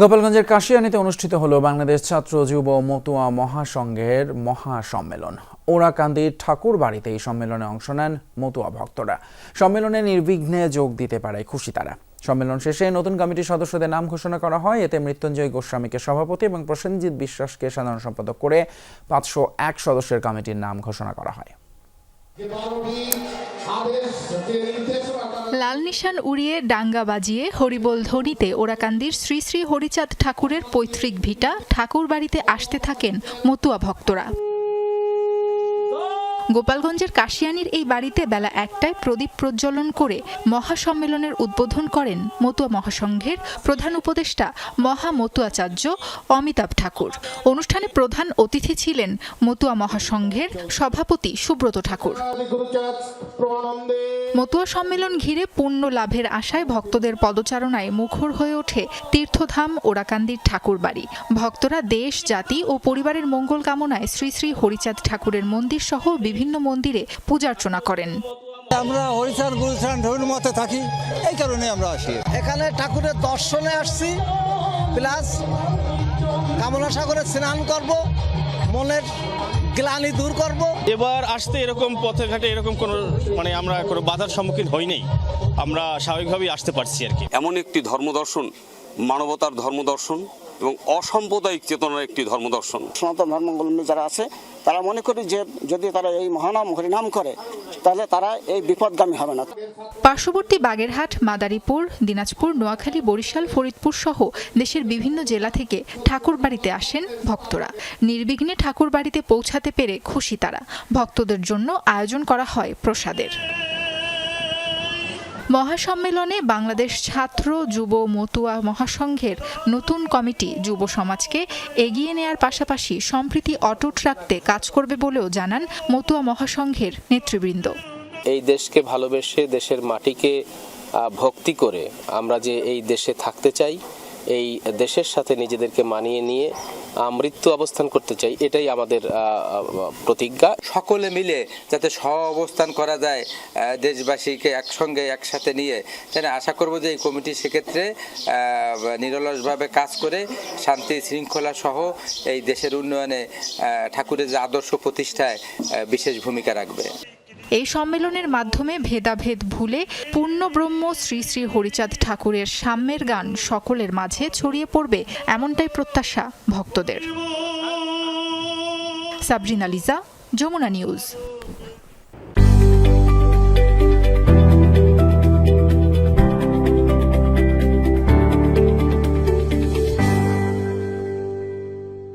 গোপালগঞ্জের কাশিয়ানীতে অনুষ্ঠিত হলো বাংলাদেশ ছাত্র যুব মতুয়া মহাসংঘের মহাসম্মেলন। ওরাকান্দির ঠাকুর বাড়িতে এই সম্মেলনে অংশ নেন মতুয়া ভক্তরা। সম্মেলনে নির্বিঘ্নে যোগ দিতে পারে খুশি তারা। সম্মেলন শেষে নতুন কমিটির সদস্যদের নাম ঘোষণা করা হয়। এতে মৃত্যুঞ্জয় গোস্বামীকে সভাপতি এবং প্রসেনজিৎ বিশ্বাসকে সাধারণ সম্পাদক করে পাঁচশো এক সদস্যের কমিটির নাম ঘোষণা করা হয়। লাল নিশান উড়িয়ে ডাঙ্গা বাজিয়ে হরিবোল ধ্বনিতে ওরাকান্দির শ্রী শ্রী হরিচাঁদ ঠাকুরের পৈতৃক ভিটা ঠাকুর বাড়িতে আসতে থাকেন মতুয়া ভক্তরা। গোপালগঞ্জের কাশিয়ানির এই বাড়িতে বেলা একটায় প্রদীপ প্রজ্বলন করে মহাসম্মেলনের উদ্বোধন করেন মতুয়া মহাসংঘের প্রধান উপদেষ্টা মহা মতুয়াচার্য অমিতাভ ঠাকুর। অনুষ্ঠানে প্রধান অতিথি ছিলেন মতুয়া মহাসংঘের সভাপতি সুব্রত ঠাকুর। মতুয়া সম্মেলন ঘিরে পুণ্য লাভের আশায় ভক্তদের পদচারণায় মুখর হয়ে ওঠে তীর্থধাম ওরাকান্দির ঠাকুর বাড়ি। ভক্তরা দেশ, জাতি ও পরিবারের মঙ্গল কামনায় শ্রী শ্রী হরিচাঁদ ঠাকুরের মন্দির সহ বিভিন্ন মন্দিরে পূজার্চনা করেন। আমরা হরিচান গুরুচান ঢৌর মতে থাকি এই কারণে আমরা আসি। এখানে ঠাকুরের দর্শনে আসছি প্লাস কামনা সাগরে স্নান করব মনের গ্লানি দূর করব। এবার আসতে এরকম পথে ঘাটে এরকম কোনো মানে আমরা কোনো বাধার সম্মুখীন হইনি আমরা স্বাভাবিকভাবেই আসতে পারছি আর কি। এমন একটি ধর্মদর্শন মানবতার ধর্মদর্শন এবং অসাম্প্রদায়িক চেতনার একটি ধর্মদর্শন সনাতন ধর্মাবলম্বী যারা আছে তারা মনে করি যে যদি তারা এই মহানাম হরিনাম করে তাহলে তারা এই বিপদগামী হবে না। পার্শ্ববর্তী বাগেরহাট মাদারীপুর দিনাজপুর নোয়াখালী বরিশাল ফরিদপুর সহ দেশের বিভিন্ন জেলা থেকে ঠাকুর বাড়িতে আসেন ভক্তরা। নির্বিঘ্নে ঠাকুর বাড়িতে পৌঁছাতে পেরে খুশি তারা। ভক্তদের জন্য আয়োজন করা হয় প্রসাদের। মহাসম্মেলনে বাংলাদেশ ছাত্র, যুব, মতুয়া মহাসংঘের নতুন কমিটি যুব সমাজকে এগিয়ে নেয়ার পাশাপাশি সম্প্রীতি অটুট রাখতে কাজ করবে বলেও জানান মতুয়া মহাসংঘের নেতৃবৃন্দ। এই দেশকে ভালোবেসে দেশের মাটিকে ভক্তি করে আমরা যে এই দেশে থাকতে চাই, এই দেশের সাথে নিজেদেরকে মানিয়ে নিয়ে মৃত্যু অবস্থান করতে চাই, এটাই আমাদের প্রতিজ্ঞা। সকলে মিলে যাতে সহ অবস্থান করা যায় দেশবাসীকে একসঙ্গে, একসাথে নিয়ে তাই আশা করব যে এই কমিটি সেক্ষেত্রে নিরলসভাবে কাজ করে শান্তি শৃঙ্খলা সহ এই দেশের উন্নয়নে ঠাকুরের যে আদর্শ প্রতিষ্ঠায় বিশেষ ভূমিকা রাখবে। এই সম্মেলনের মাধ্যমে ভেদাভেদ ভুলে পূর্ণ ব্রহ্ম শ্রী শ্রী হরিচাঁদ ঠাকুরের সাম্যের গান সকলের মাঝে ছড়িয়ে পড়বে এমনটাই প্রত্যাশা ভক্তদের। সাবরিনা লিজা, যমুনা নিউজ।